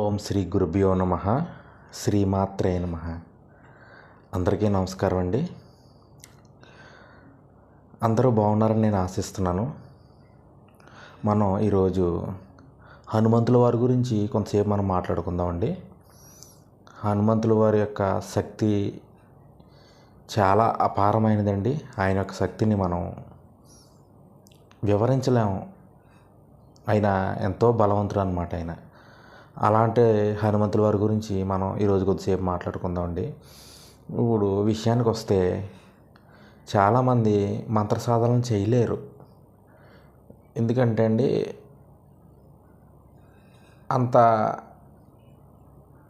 ఓం శ్రీ గురుభ్యో నమ శ్రీమాత్రే నమ. అందరికీ నమస్కారం అండి. అందరూ బాగున్నారని నేను ఆశిస్తున్నాను. మనం ఈరోజు హనుమంతుల వారి గురించి కొంతసేపు మనం మాట్లాడుకుందామండి హనుమంతుల వారి యొక్క శక్తి చాలా అపారమైనదండి. ఆయన యొక్క శక్తిని మనం వివరించలేము ఆయన ఎంతో బలవంతుడు అనమాట ఆయన. అలాంటి హనుమంతుల వారి గురించి మనం ఈరోజు కొద్దిసేపు మాట్లాడుకుందామండి. ఇప్పుడు విషయానికి వస్తే చాలామంది మంత్ర సాధనలు చేయలేరు. ఎందుకంటే అండి అంత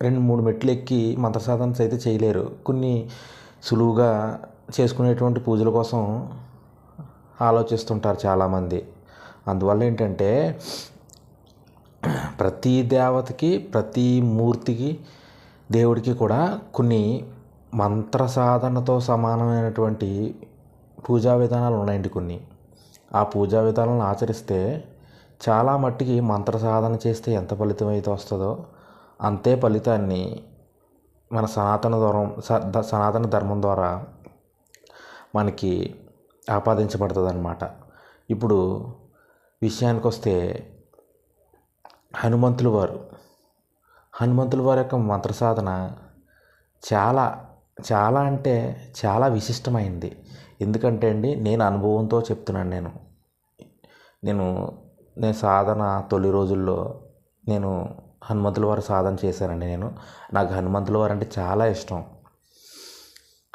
రెండు మూడు మెట్లు ఎక్కి మంత్ర సాధన అయితే చేయలేరు. కొన్ని సులువుగా చేసుకునేటువంటి పూజల కోసం ఆలోచిస్తుంటారు చాలామంది. అందువల్ల ఏంటంటే ప్రతి దేవతకి ప్రతి మూర్తికి దేవుడికి కూడా కొన్ని మంత్ర సాధనతో సమానమైనటువంటి పూజా విధానాలు ఉన్నాయండి కొన్ని. ఆ పూజా విధానాలను ఆచరిస్తే చాలా మట్టికి మంత్ర సాధన చేస్తే ఎంత ఫలితం అయితే వస్తుందో అంతే ఫలితాన్ని మన సనాతన ధర్మం సనాతన ధర్మం ద్వారా మనకి ఆపాదించబడుతుంది అన్నమాట ఇప్పుడు విషయానికి వస్తే హనుమంతుల వారు. హనుమంతుల వారి యొక్క మంత్ర సాధన చాలా చాలా అంటే చాలా విశిష్టమైంది. ఎందుకంటే అండి నేను అనుభవంతో చెప్తున్నాను నేను. నేను నేను సాధన తొలి రోజుల్లో నేను హనుమంతుల వారు సాధన చేశానండి నేను. నాకు హనుమంతుల వారు అంటే చాలా ఇష్టం.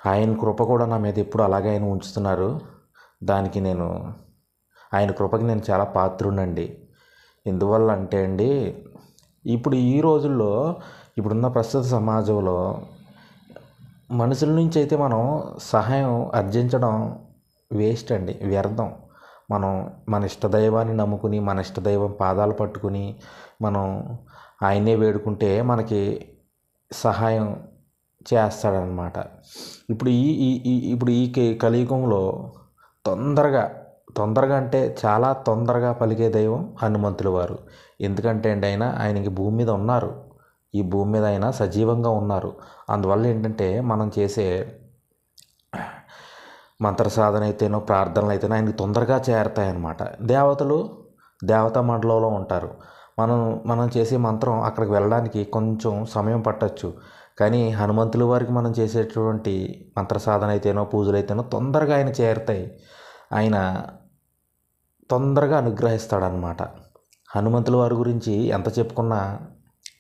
ఆయన కృప కూడా నా మీద ఎప్పుడు అలాగే ఆయన ఉంచుతున్నారు. దానికి నేను ఆయన కృపకి నేను చాలా పాత్రుండండి ఎందువల్ల అంటే అండి ఇప్పుడు ఈ రోజుల్లో ఇప్పుడున్న ప్రస్తుత సమాజంలో మనుషుల నుంచి అయితే మనం సహాయం అర్జించడం వేస్ట్ అండి వ్యర్థం. మనం మన ఇష్టదైవాన్ని నమ్ముకుని మన ఇష్టదైవం పాదాలు పట్టుకుని మనం ఆయనే వేడుకుంటే మనకి సహాయం చేస్తాడనమాట ఇప్పుడు ఈ ఈ ఇప్పుడు ఈ కలియుగంలో తొందరగా తొందరగా అంటే చాలా తొందరగా పలికే దైవం హనుమంతుల వారు. ఎందుకంటే అండి ఆయన ఆయనకి భూమి మీద ఉన్నారు. ఈ భూమి మీద ఆయన సజీవంగా ఉన్నారు. అందువల్ల ఏంటంటే మనం చేసే మంత్ర సాధన అయితేనో ప్రార్థనలు అయితేనో ఆయనకి తొందరగా చేరతాయన్నమాట. దేవతలు దేవతా మండలంలో ఉంటారు. మనం మనం చేసే మంత్రం అక్కడికి వెళ్ళడానికి కొంచెం సమయం పట్టచ్చు. కానీ హనుమంతుల వారికి మనం చేసేటువంటి మంత్ర సాధన అయితేనో పూజలు అయితేనో తొందరగా ఆయన చేరుతాయి. ఆయన తొందరగా అనుగ్రహిస్తాడనమాట హనుమంతుల వారి గురించి ఎంత చెప్పుకున్నా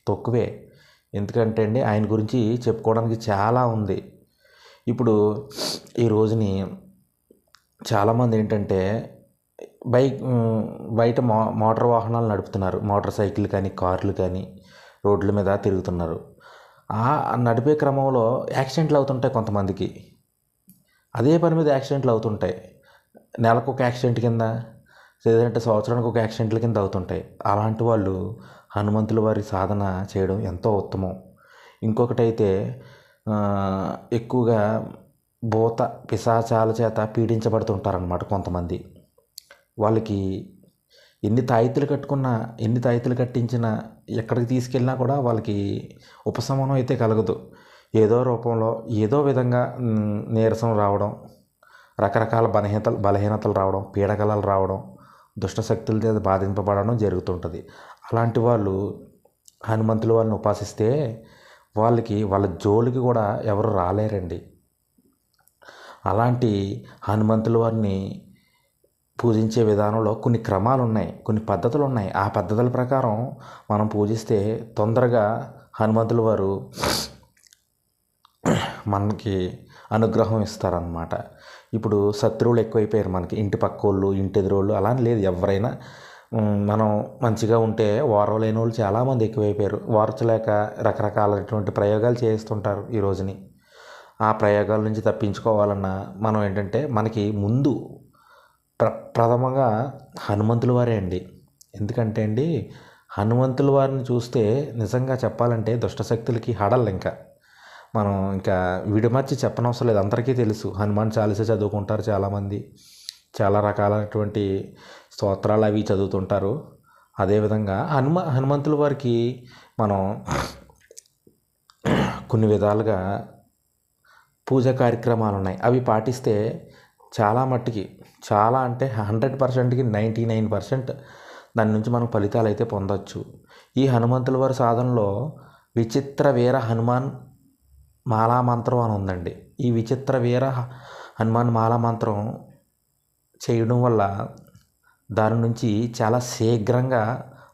తక్కువే. ఎందుకంటే అండి ఆయన గురించి చెప్పుకోవడానికి చాలా ఉంది. ఇప్పుడు ఈ రోజుని చాలామంది ఏంటంటే బైక్ బయట మో మోటార్ వాహనాలు నడుపుతున్నారు. మోటార్ సైకిల్ కానీ కార్లు కానీ రోడ్ల మీద తిరుగుతున్నారు. ఆ నడిపే క్రమంలో యాక్సిడెంట్లు అవుతుంటాయి కొంతమందికి. అదే పని మీద యాక్సిడెంట్లు అవుతుంటాయి. నెలకు ఒక యాక్సిడెంట్ కింద లేదంటే సంవత్సరానికి ఒక యాక్సిడెంట్ల కింద అవుతుంటాయి. అలాంటి వాళ్ళు హనుమంతుల వారి సాధన చేయడం ఎంతో ఉత్తమం. ఇంకొకటైతే ఎక్కువగా భూత పిశాచాల చేత పీడించబడుతుంటారనమాట కొంతమంది. వాళ్ళకి ఎన్ని తాయితులు కట్టుకున్నా ఎన్ని తాయితులు కట్టించినా ఎక్కడికి తీసుకెళ్ళినా కూడా వాళ్ళకి ఉపశమనం అయితే కలగదు. ఏదో రూపంలో ఏదో విధంగా నీరసం రావడం రకరకాల బలహీనతలు బలహీనతలు రావడం పీడకలలు రావడం దుష్టశక్తుల చేత బాధింపబడడం జరుగుతుంటుంది. అలాంటి వాళ్ళు హనుమంతుల వారిని ఉపాసిస్తే వాళ్ళకి వాళ్ళ జోలికి కూడా ఎవరు రాలేరండి. అలాంటి హనుమంతుల వారిని పూజించే విధానంలో కొన్ని క్రమాలు ఉన్నాయి కొన్ని పద్ధతులు ఉన్నాయి ఆ పద్ధతుల ప్రకారం మనం పూజిస్తే తొందరగా హనుమంతుల వారు మనకి అనుగ్రహం ఇస్తారనమాట ఇప్పుడు శత్రువులు ఎక్కువైపోయారు మనకి. ఇంటి పక్కోళ్ళు ఇంటి ఎదురోళ్ళు అలా లేదు. ఎవరైనా మనం మంచిగా ఉంటే ఓర్వలేని వాళ్ళు చాలామంది ఎక్కువైపోయారు. ఓర్చలేక రకరకాలైనటువంటి ప్రయోగాలు చేస్తుంటారు ఈ రోజుని. ఆ ప్రయోగాల నుంచి తప్పించుకోవాలన్నా మనం ఏంటంటే మనకి ముందు ప్ర ప్రథమంగా హనుమంతుల వారే అండి. ఎందుకంటే అండి హనుమంతుల వారిని చూస్తే నిజంగా చెప్పాలంటే దుష్టశక్తులకి హడల్ ఇంకా మనం ఇంకా విడిమర్చి చెప్పనవసరం లేదు. అందరికీ తెలుసు. హనుమాన్ చాలీస చదువుకుంటారు చాలామంది. చాలా రకాలైనటువంటి స్తోత్రాలు అవి చదువుతుంటారు. అదేవిధంగా హనుమ హనుమంతుల వారికి మనం కొన్ని విధాలుగా పూజ కార్యక్రమాలు ఉన్నాయి. అవి పాటిస్తే చాలా మట్టుకి చాలా అంటే హండ్రెడ్ పర్సెంట్కి నైంటీ నైన్ పర్సెంట్ దాని నుంచి మనం ఫలితాలు అయితే పొందొచ్చు. ఈ హనుమంతుల వారి సాధనలో విచిత్ర వీర హనుమాన్ మాలా మంత్రం అని ఉందండి ఈ విచిత్ర వీర హనుమాన్ మాలా మంత్రం చేయడం వల్ల దాని నుంచి చాలా శీఘ్రంగా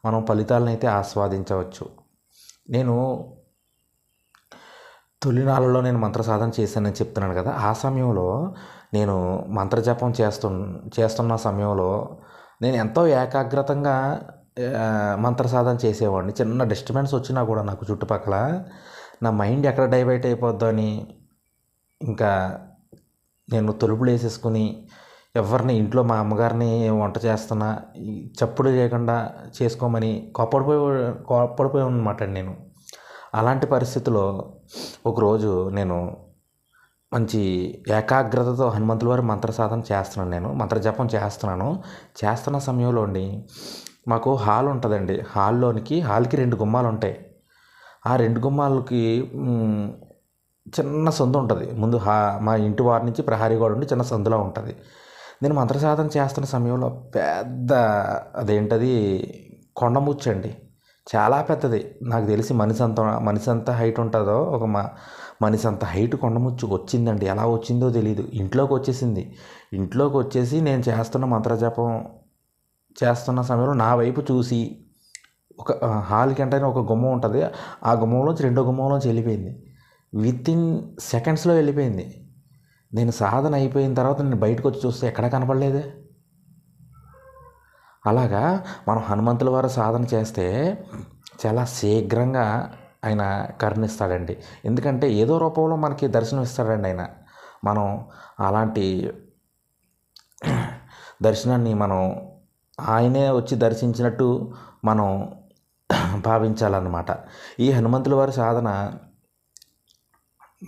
మనం ఫలితాలను అయితే ఆస్వాదించవచ్చు. నేను తొలినాళ్ళలో నేను మంత్ర సాధన చేశానని చెప్తున్నాను కదా ఆ సమయంలో నేను మంత్రజపం చేస్తు చేస్తున్న సమయంలో నేను ఎంతో ఏకాగ్రతంగా మంత్ర సాధన చేసేవాడిని. చిన్న డిస్టర్బెన్స్ వచ్చినా కూడా నాకు చుట్టుపక్కల నా మైండ్ ఎక్కడ డైవర్ట్ అయిపోద్దో అని ఇంకా నేను తలుపులు వేసేసుకుని ఎవరిని ఇంట్లో మా అమ్మగారిని వంట చేస్తున్నా చప్పుడు చేయకుండా చేసుకోమని కోప్పడిపోయి కోప్పడిపోయి అనమాట నేను. అలాంటి పరిస్థితిలో ఒకరోజు నేను మంచి ఏకాగ్రతతో హనుమంతుల వారి మంత్ర సాధన చేస్తున్నాను నేను మంత్ర జపం చేస్తున్నాను. చేస్తున్న సమయంలో మాకు హాల్ ఉంటుందండి. హాల్లోనికి హాల్కి రెండు గుమ్మాలు ఉంటాయి. ఆ రెండు గుమ్మాలకి చిన్న సందు ఉంటుంది. ముందు హా మా ఇంటి వారి నుంచి ప్రహారీ గోడ ఉండి చిన్న సందులో ఉంటుంది. నేను మంత్రసాధన చేస్తున్న సమయంలో పెద్ద అదేంటది కొండముచ్చండి చాలా పెద్దది. నాకు తెలిసి మనిషి అంత మనిషి అంత హైట్ ఉంటుందో ఒక మ మనిషి అంత హైట్ కొండముచ్చు వచ్చిందండి. ఎలా వచ్చిందో తెలియదు ఇంట్లోకి వచ్చేసింది. ఇంట్లోకి వచ్చేసి నేను చేస్తున్న మంత్రజపం చేస్తున్న సమయంలో నా వైపు చూసి ఒక హాల్కి అంటే ఒక గుమ్మం ఉంటుంది. ఆ గుమ్మంలోంచి రెండో గుమ్మంలోంచి వెళ్ళిపోయింది. విత్ ఇన్ సెకండ్స్లో వెళ్ళిపోయింది. నేను సాధన అయిపోయిన తర్వాత నేను బయటకు వచ్చి చూస్తే ఎక్కడ కనపడలేదే? అలాగా మనం హనుమంతుల వారు సాధన చేస్తే చాలా శీఘ్రంగా ఆయన కరుణిస్తాడండి. ఎందుకంటే ఏదో రూపంలో మనకి దర్శనం ఇస్తాడండి ఆయన. మనం అలాంటి దర్శనాన్ని మనం ఆయనే వచ్చి దర్శించినట్టు మనం భావించాలన్నమాట. ఈ హనుమంతుల వారి సాధన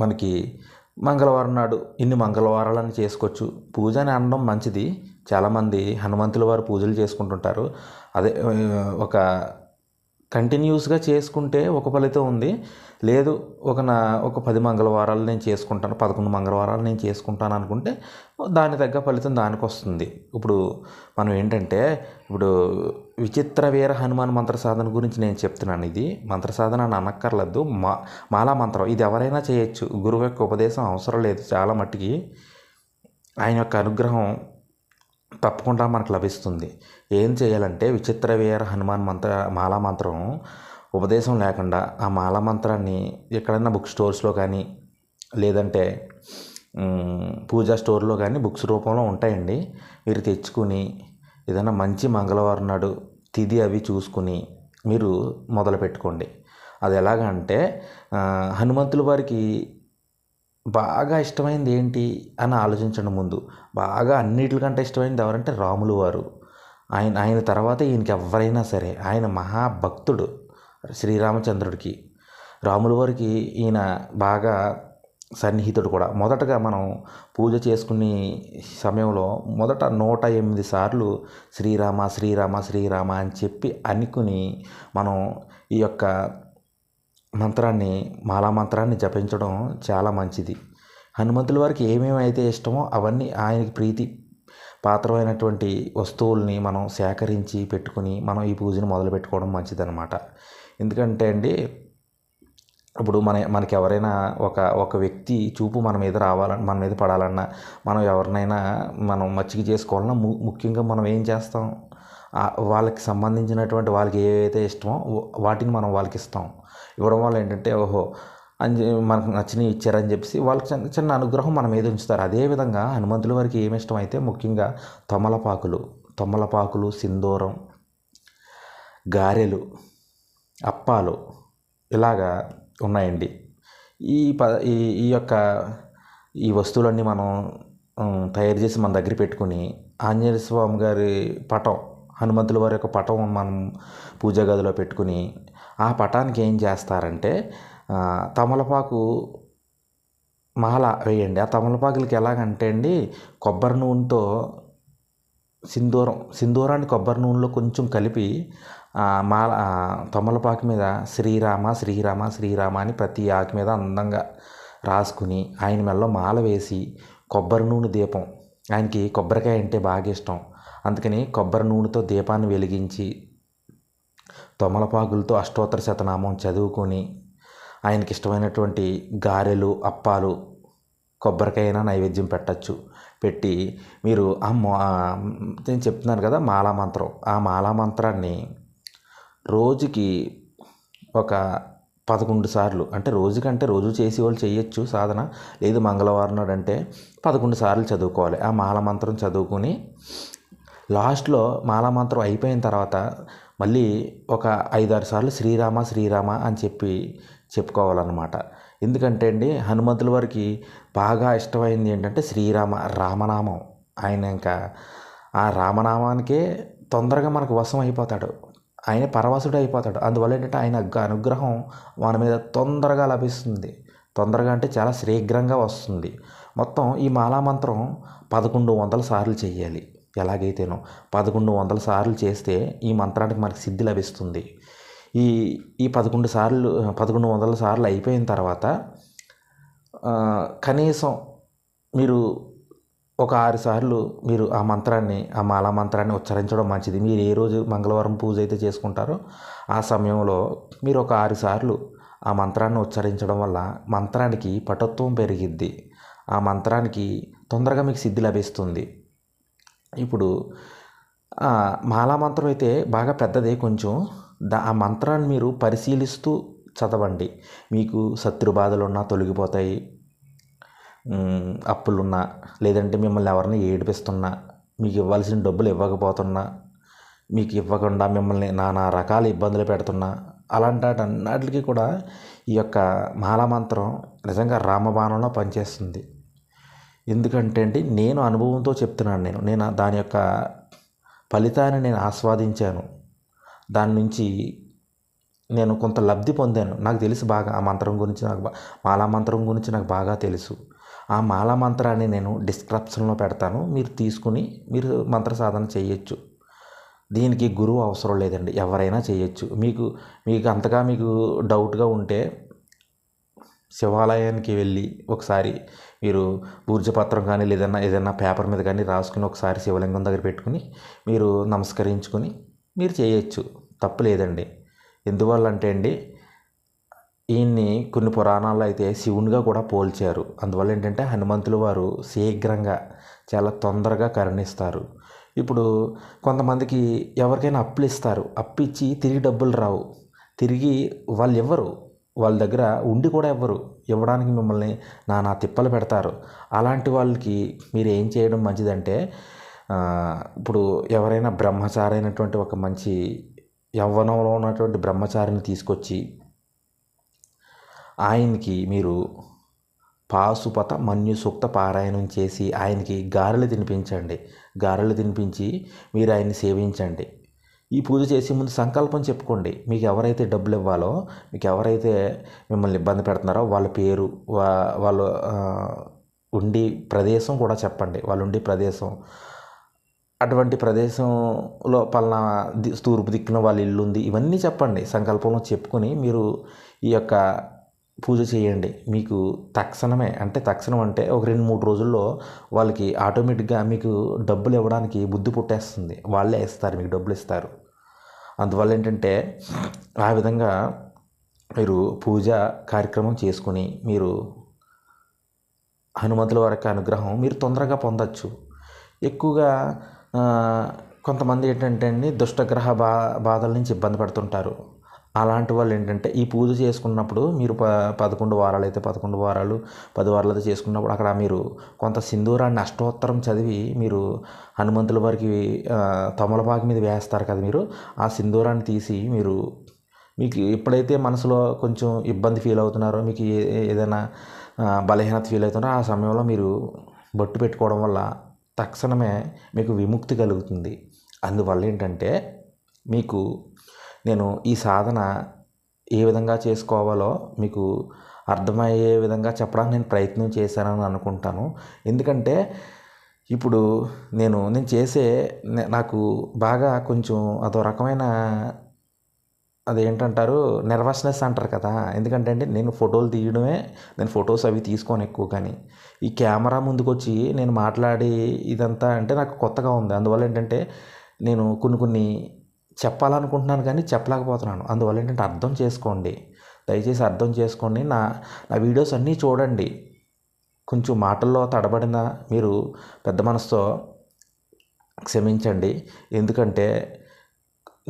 మనకి మంగళవారం నాడు ఇన్ని మంగళవారాలని చేసుకోవచ్చు. పూజ అని అనడం మంచిది. చాలామంది హనుమంతుల వారు పూజలు చేసుకుంటుంటారు. అదే ఒక కంటిన్యూస్గా చేసుకుంటే ఒక ఫలితం ఉంది. లేదు ఒక నా ఒక పది మంగళవారాలు నేను చేసుకుంటాను పదకొండు మంగళవారాలు నేను చేసుకుంటాను అనుకుంటే దాని తగ్గ ఫలితం దానికి వస్తుంది ఇప్పుడు మనం ఏంటంటే ఇప్పుడు విచిత్ర వీర హనుమాన్ మంత్ర సాధన గురించి నేను చెప్తున్నాను. ఇది మంత్ర సాధన అని అనక్కర్లేదు. మా మాలా మంత్రం. ఇది ఎవరైనా చేయొచ్చు. గురువు యొక్క ఉపదేశం అవసరం లేదు. చాలా మట్టికి ఆయన యొక్క అనుగ్రహం తప్పకుండా మనకు లభిస్తుంది. ఏం చేయాలంటే విచిత్ర వీర హనుమాన్ మంత్ర మాలా మంత్రం ఉపదేశం లేకుండా ఆ మాలా మంత్రాన్ని ఎక్కడైనా బుక్ స్టోర్స్లో కానీ లేదంటే పూజా స్టోర్లో కానీ బుక్స్ రూపంలో ఉంటాయండి. మీరు తెచ్చుకుని ఏదైనా మంచి మంగళవారం నాడు తిథి అవి చూసుకుని మీరు మొదలు పెట్టుకోండి. అది ఎలాగంటే అంటే హనుమంతుల వారికి బాగా ఇష్టమైంది ఏంటి అని ఆలోచించండి ముందు. బాగా అన్నిటికంటే ఇష్టమైనది ఎవరంటే రాములు వారు. ఆయన ఆయన తర్వాత ఈయనకి ఎవరైనా సరే ఆయన మహాభక్తుడు శ్రీరామచంద్రుడికి. రాముల వారికి ఈయన బాగా సన్నిహితుడు కూడా. మొదటగా మనం పూజ చేసుకునే సమయంలో మొదట నూట ఎనిమిది సార్లు శ్రీరామ శ్రీరామ శ్రీరామ అని చెప్పి అనుకుని మనం ఈ యొక్క మంత్రాన్ని మాలా మంత్రాన్ని జపించడం చాలా మంచిది. హనుమంతుల వారికి ఏమేమి అయితే ఇష్టమో అవన్నీ ఆయనకి ప్రీతి పాత్రమైనటువంటి వస్తువుల్ని మనం సేకరించి పెట్టుకుని మనం ఈ పూజను మొదలు పెట్టుకోవడం మంచిదన్నమాట. ఎందుకంటే అండి ఇప్పుడు మన మనకి ఎవరైనా ఒక ఒక వ్యక్తి చూపు మన మీద రావాలన్నా మన మీద పడాలన్నా మనం ఎవరినైనా మనం మచ్చిక చేసుకోవాలన్నా ము ముఖ్యంగా మనం ఏం చేస్తాం? వాళ్ళకి సంబంధించినటువంటి వాళ్ళకి ఏవైతే ఇష్టమో వాటిని మనం వాళ్ళకి ఇస్తాం. ఇవ్వడం వల్ల ఏంటంటే ఓహో అని మనకు నచ్చినవి ఇచ్చారని చెప్పేసి వాళ్ళకి చిన్న చిన్న అనుగ్రహం మన మీద ఉంచుతారు. అదేవిధంగా హనుమంతుల వారికి ఏమి ఇష్టమైతే ముఖ్యంగా తమలపాకులు తమలపాకులు సింధూరం గారెలు అప్పాలు ఇలాగా ఉన్నాయండి. ఈ ప ఈ ఈ యొక్క ఈ వస్తువులన్నీ మనం తయారు చేసి మన దగ్గర పెట్టుకుని ఆంజనేయ స్వామి గారి పటం హనుమంతుల వారి యొక్క పటం మనం పూజా గదిలో పెట్టుకుని ఆ పటానికి ఏం చేస్తారంటే తమలపాకు మాల వేయండి. ఆ తమలపాకులకి ఎలాగంటే అండి కొబ్బరి నూనెతో సింధూరం సింధూరాన్ని కొబ్బరి నూనెలో కొంచెం కలిపి మాల తమలపాకు మీద శ్రీరామ శ్రీరామ శ్రీరామ అని ప్రతి ఆకు మీద అందంగా రాసుకుని ఆయన మెడలో మాల వేసి కొబ్బరి నూనె దీపం. ఆయనకి కొబ్బరికాయ అంటే బాగా ఇష్టం. అందుకని కొబ్బరి నూనెతో దీపాన్ని వెలిగించి తొమలపాకులతో అష్టోత్తర శతనామం చదువుకొని ఆయనకి ఇష్టమైనటువంటి గారెలు అప్పాలు కొబ్బరికాయన నైవేద్యం పెట్టచ్చు. పెట్టి మీరు ఆ మా నేను చెప్తున్నాను కదా మాలా మంత్రం ఆ మాలా మంత్రాన్ని రోజుకి ఒక పదకొండు సార్లు అంటే రోజుకంటే రోజు చేసి వాళ్ళు చేయొచ్చు సాధన. లేదు మంగళవారం నాడు అంటే పదకొండు సార్లు చదువుకోవాలి. ఆ మాల మంత్రం చదువుకొని లాస్ట్లో మాల మంత్రం అయిపోయిన తర్వాత మళ్ళీ ఒక ఐదారు సార్లు శ్రీరామ శ్రీరామ అని చెప్పి చెప్పుకోవాలన్నమాట. ఎందుకంటే అండి హనుమంతుల వారికి బాగా ఇష్టమైంది ఏంటంటే శ్రీరామ రామనామం. ఆయన ఇంకా ఆ రామనామానికే తొందరగా మనకు వశం అయిపోతాడు. ఆయన పరవశుడు అయిపోతాడు. అందువల్ల ఏంటంటే ఆయన అనుగ్రహం మన మీద తొందరగా లభిస్తుంది. తొందరగా అంటే చాలా శీఘ్రంగా వస్తుంది. మొత్తం ఈ మాలా మంత్రం పదకొండు వందల సార్లు చేయాలి. ఎలాగైతేనో పదకొండు వందల సార్లు చేస్తే ఈ మంత్రానికి మనకి సిద్ధి లభిస్తుంది. ఈ ఈ పదకొండు సార్లు పదకొండు వందల సార్లు అయిపోయిన తర్వాత కనీసం మీరు ఒక ఆరు సార్లు మీరు ఆ మంత్రాన్ని ఆ మాల మంత్రాన్ని ఉచ్చరించడం మంచిది. మీరు ఏ రోజు మంగళవారం పూజ అయితే చేసుకుంటారో ఆ సమయంలో మీరు ఒక ఆరు సార్లు ఆ మంత్రాన్ని ఉచ్చరించడం వల్ల మంత్రానికి పటత్వం పెరిగిద్ది. ఆ మంత్రానికి తొందరగా మీకు సిద్ధి లభిస్తుంది. ఇప్పుడు మాలా మంత్రం అయితే బాగా పెద్దదే కొంచెం. దా ఆ మంత్రాన్ని మీరు పరిశీలిస్తూ చదవండి. మీకు శత్రు బాధలు ఉన్నా తొలగిపోతాయి. అప్పులున్నా లేదంటే మిమ్మల్ని ఎవరిని ఏడిపిస్తున్నా మీకు ఇవ్వాల్సిన డబ్బులు ఇవ్వకపోతున్నా మీకు ఇవ్వకుండా మిమ్మల్ని నానా రకాల ఇబ్బందులు పెడుతున్నా అలాంటి అన్నిటికీ కూడా ఈ యొక్క మాలామంత్రం నిజంగా రామబాణంలో పనిచేస్తుంది. ఎందుకంటే అండి నేను అనుభవంతో చెప్తున్నాను నేను. నేను దాని యొక్క ఫలితాన్ని నేను ఆస్వాదించాను. దాని నుంచి నేను కొంత లబ్ధి పొందాను. నాకు తెలుసు బాగా ఆ మంత్రం గురించి నాకు మాలా మంత్రం గురించి నాకు బాగా తెలుసు. ఆ మాలా మంత్రాన్ని నేను డిస్క్రిప్షన్లో పెడతాను. మీరు తీసుకుని మీరు మంత్ర సాధన చేయొచ్చు. దీనికి గురువు అవసరం లేదండి. ఎవరైనా చేయొచ్చు. మీకు మీకు అంతగా మీకు డౌట్గా ఉంటే శివాలయానికి వెళ్ళి ఒకసారి మీరు ఊర్జపత్రం కానీ లేదన్నా ఏదైనా పేపర్ మీద కానీ రాసుకుని ఒకసారి శివలింగం దగ్గర పెట్టుకుని మీరు నమస్కరించుకొని మీరు చేయొచ్చు. తప్పు లేదండి. ఎందువల్ల అంటే అండి ఈయన్ని కొన్ని పురాణాల్లో అయితే శివునిగా కూడా పోల్చారు. అందువల్ల ఏంటంటే హనుమంతులు వారు శీఘ్రంగా చాలా తొందరగా కరుణిస్తారు. ఇప్పుడు కొంతమందికి ఎవరికైనా అప్పులు ఇస్తారు. అప్పు ఇచ్చి తిరిగి డబ్బులు రావు. తిరిగి వాళ్ళు ఇవ్వరు వాళ్ళ దగ్గర ఉండి కూడా ఇవ్వరు ఇవ్వడానికి మిమ్మల్ని నానా తిప్పలు పెడతారు. అలాంటి వాళ్ళకి మీరు ఏం చేయడం మంచిదంటే ఇప్పుడు ఎవరైనా బ్రహ్మచారి అయినటువంటి ఒక మంచి యవ్వనంలో ఉన్నటువంటి బ్రహ్మచారిని తీసుకొచ్చి ఆయనకి మీరు పాశుపత మన్యు సూక్త పారాయణం చేసి ఆయనకి గారెలు తినిపించండి. గారెలు తినిపించి మీరు ఆయన్ని సేవించండి. ఈ పూజ చేసే ముందు సంకల్పం చెప్పుకోండి. మీకు ఎవరైతే డబ్బులు ఇవ్వాలో మీకు ఎవరైతే మిమ్మల్ని ఇబ్బంది పెడుతున్నారో వాళ్ళ పేరు వా వాళ్ళు ఉండి ప్రదేశం కూడా చెప్పండి. వాళ్ళు ఉండే ప్రదేశం. అటువంటి ప్రదేశంలో పలానా తూర్పు దిక్కున వాళ్ళ ఇల్లు ఉంది ఇవన్నీ చెప్పండి. సంకల్పంలో చెప్పుకొని మీరు ఈ యొక్క పూజ చేయండి. మీకు తక్షణమే అంటే తక్షణం అంటే ఒక రెండు మూడు రోజుల్లో వాళ్ళకి ఆటోమేటిక్గా మీకు డబ్బులు ఇవ్వడానికి బుద్ధి పుట్టేస్తుంది. వాళ్ళే ఇస్తారు మీకు డబ్బులు ఇస్తారు. అందువల్ల ఏంటంటే ఆ విధంగా మీరు పూజ కార్యక్రమం చేసుకొని మీరు హనుమంతుల వారికి అనుగ్రహం మీరు తొందరగా పొందొచ్చు. ఎక్కువగా కొంతమంది ఏంటంటే అండి దుష్టగ్రహ బా బాధల నుంచి ఇబ్బంది పడుతుంటారు. అలాంటి వాళ్ళు ఏంటంటే ఈ పూజ చేసుకున్నప్పుడు మీరు ప పదకొండు వారాలు అయితే పదకొండు వారాలు పది వారాలు అయితే చేసుకున్నప్పుడు అక్కడ మీరు కొంత సింధూరాన్ని అష్టోత్తరం చదివి మీరు హనుమంతుల వారికి తమలపాకు మీద వేస్తారు కదా మీరు ఆ సింధూరాన్ని తీసి మీరు మీకు ఎప్పుడైతే మనసులో కొంచెం ఇబ్బంది ఫీల్ అవుతున్నారో మీకు ఏదైనా బలహీనత ఫీల్ అవుతున్నారో ఆ సమయంలో మీరు బొట్టు పెట్టుకోవడం వల్ల తక్షణమే మీకు విముక్తి కలుగుతుంది. అందువల్ల ఏంటంటే మీకు నేను ఈ సాధన ఏ విధంగా చేసుకోవాలో మీకు అర్థమయ్యే విధంగా చెప్పడానికి నేను ప్రయత్నం చేశానని అనుకుంటాను. ఎందుకంటే ఇప్పుడు నేను నేను చేసే నాకు బాగా కొంచెం అదో రకమైన అదేంటంటారు నెర్వస్నెస్ అంటారు కదా. ఎందుకంటే అండి నేను ఫోటోలు తీయడమే నేను ఫొటోస్ అవి తీసుకోను ఎక్కువ కానీ. ఈ కెమెరా ముందుకొచ్చి నేను మాట్లాడి ఇదంతా అంటే నాకు కొత్తగా ఉంది. అందువల్ల ఏంటంటే నేను కొన్ని కొన్ని చెప్పాలనుకుంటున్నాను కానీ చెప్పలేకపోతున్నాను. అందువల్ల ఏంటంటే అర్థం చేసుకోండి. దయచేసి అర్థం చేసుకోండి. నా నా వీడియోస్ అన్నీ చూడండి. కొంచెం మాటల్లో తడబడిన మీరు పెద్ద మనసుతో క్షమించండి. ఎందుకంటే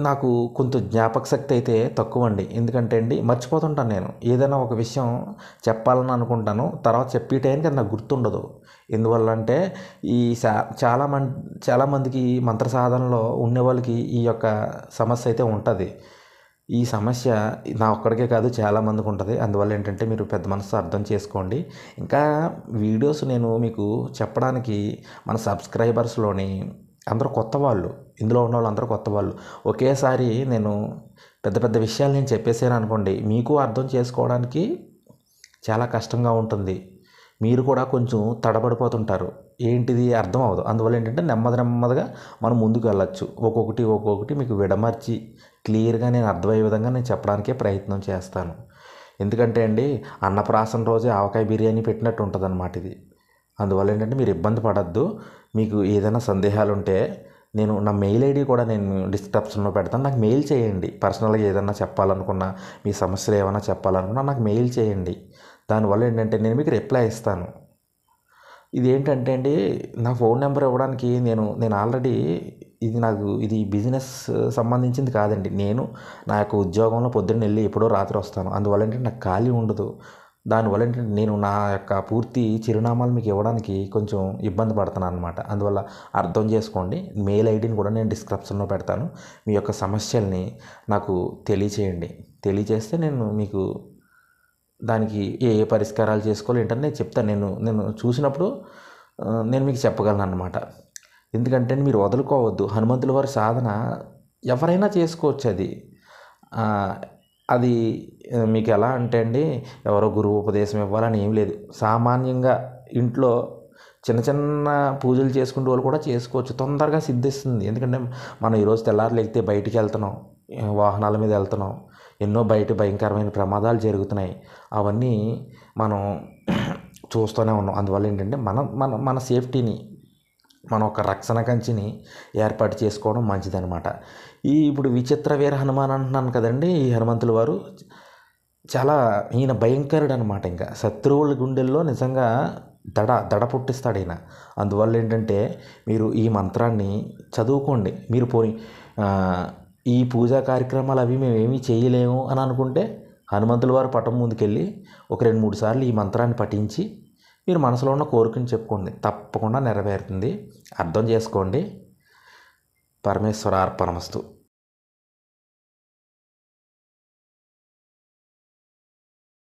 నాకు కొంత జ్ఞాపక శక్తి అయితే తక్కువ అండి ఎందుకంటే అండి మర్చిపోతుంటాను నేను. ఏదైనా ఒక విషయం చెప్పాలని అనుకుంటాను. తర్వాత చెప్పే టైంకి అది నాకు గుర్తుండదు. ఎందువల్ల అంటే ఈ సా చాలా మం చాలామందికి మంత్ర సాధనలో ఉండే వాళ్ళకి ఈ యొక్క సమస్య అయితే ఉంటుంది. ఈ సమస్య నా ఒక్కడికే కాదు చాలామందికి ఉంటుంది. అందువల్ల ఏంటంటే మీరు పెద్ద మనసు అర్థం చేసుకోండి. ఇంకా వీడియోస్ నేను మీకు చెప్పడానికి మన సబ్స్క్రైబర్స్లోని అందరూ కొత్త వాళ్ళు. ఇందులో ఉన్న వాళ్ళు అందరూ కొత్త వాళ్ళు. ఒకేసారి నేను పెద్ద పెద్ద విషయాలు నేను చెప్పేసాను అనుకోండి మీకు అర్థం చేసుకోవడానికి చాలా కష్టంగా ఉంటుంది. మీరు కూడా కొంచెం తడబడిపోతుంటారు. ఏంటిది అర్థం అవ్వదు. అందువల్ల ఏంటంటే నెమ్మది నెమ్మదిగా మనం ముందుకు వెళ్ళచ్చు. ఒక్కొక్కటి ఒక్కొక్కటి మీకు విడమర్చి క్లియర్గా నేను అర్థమయ్యే విధంగా నేను చెప్పడానికే ప్రయత్నం చేస్తాను. ఎందుకంటే అండి అన్నప్రాసన రోజే ఆవకాయ బిర్యానీ పెట్టినట్టు ఉంటుంది అన్నమాట ఇది. అందువల్ల ఏంటంటే మీరు ఇబ్బంది పడద్దు. మీకు ఏదైనా సందేహాలు ఉంటే నేను నా మెయిల్ ఐడి కూడా నేను డిస్క్రిప్షన్లో పెడతాను. నాకు మెయిల్ చేయండి. పర్సనల్గా ఏదైనా చెప్పాలనుకున్నా మీ సమస్యలు ఏమైనా చెప్పాలనుకున్నా నాకు మెయిల్ చేయండి. దానివల్ల ఏంటంటే నేను మీకు రిప్లై ఇస్తాను. ఇది ఏంటంటే అండి నా ఫోన్ నెంబర్ ఇవ్వడానికి నేను నేను ఆల్రెడీ ఇది నాకు ఇది బిజినెస్ సంబంధించింది కాదండి. నేను నా యొక్క ఉద్యోగంలో పొద్దున్న వెళ్ళి ఎప్పుడో రాత్రి వస్తాను. అందువల్ల ఏంటంటే నాకు ఖాళీ ఉండదు. దానివల్ల ఏంటంటే నేను నా యొక్క పూర్తి చిరునామాలు మీకు ఇవ్వడానికి కొంచెం ఇబ్బంది పడుతున్నాను అనమాట అందువల్ల అర్థం చేసుకోండి. మెయిల్ ఐడిని కూడా నేను డిస్క్రిప్షన్లో పెడతాను. మీ యొక్క సమస్యల్ని నాకు తెలియచేయండి. తెలియచేస్తే నేను మీకు దానికి ఏ ఏ పరిష్కారాలు చేసుకోవాలి ఏంటంటే నేను చెప్తాను. నేను నేను చూసినప్పుడు నేను మీకు చెప్పగలను అనమాట ఎందుకంటే మీరు వదులుకోవద్దు. హనుమంతుల వారి సాధన ఎవరైనా చేసుకోవచ్చు అది. అది మీకు ఎలా అంటే అండి ఎవరో గురువు ఉపదేశం ఇవ్వాలని ఏం లేదు. సామాన్యంగా ఇంట్లో చిన్న చిన్న పూజలు చేసుకునే వాళ్ళు కూడా చేసుకోవచ్చు. తొందరగా సిద్ధిస్తుంది. ఎందుకంటే మనం ఈరోజు తెల్లారు లేకపోతే బయటికి వెళ్తున్నాం వాహనాల మీద వెళ్తున్నాం. ఎన్నో బయట భయంకరమైన ప్రమాదాలు జరుగుతున్నాయి. అవన్నీ మనం చూస్తూనే ఉన్నాం. అందువల్ల ఏంటంటే మనం మన మన సేఫ్టీని మన ఒక రక్షణ కంచిని ఏర్పాటు చేసుకోవడం మంచిదన్నమాట. ఈ ఇప్పుడు విచిత్ర వీర హనుమాన్ అంటున్నాను కదండి ఈ హనుమంతుల వారు చాలా ఈయన భయంకరుడు అనమాట ఇంకా. శత్రువుల గుండెల్లో నిజంగా దడ దడ పుట్టిస్తాడు ఈయన అందువల్ల ఏంటంటే మీరు ఈ మంత్రాన్ని చదువుకోండి. మీరు పోయి ఈ పూజా కార్యక్రమాలు అవి మేము చేయలేము అని అనుకుంటే హనుమంతుల వారు పటం ముందుకెళ్ళి ఒక రెండు మూడు సార్లు ఈ మంత్రాన్ని పఠించి మీరు మనసులో ఉన్న కోరికను చెప్పుకోండి. తప్పకుండా నెరవేరుతుంది. అర్థం చేసుకోండి. పరమేశ్వర అర్పణమస్తు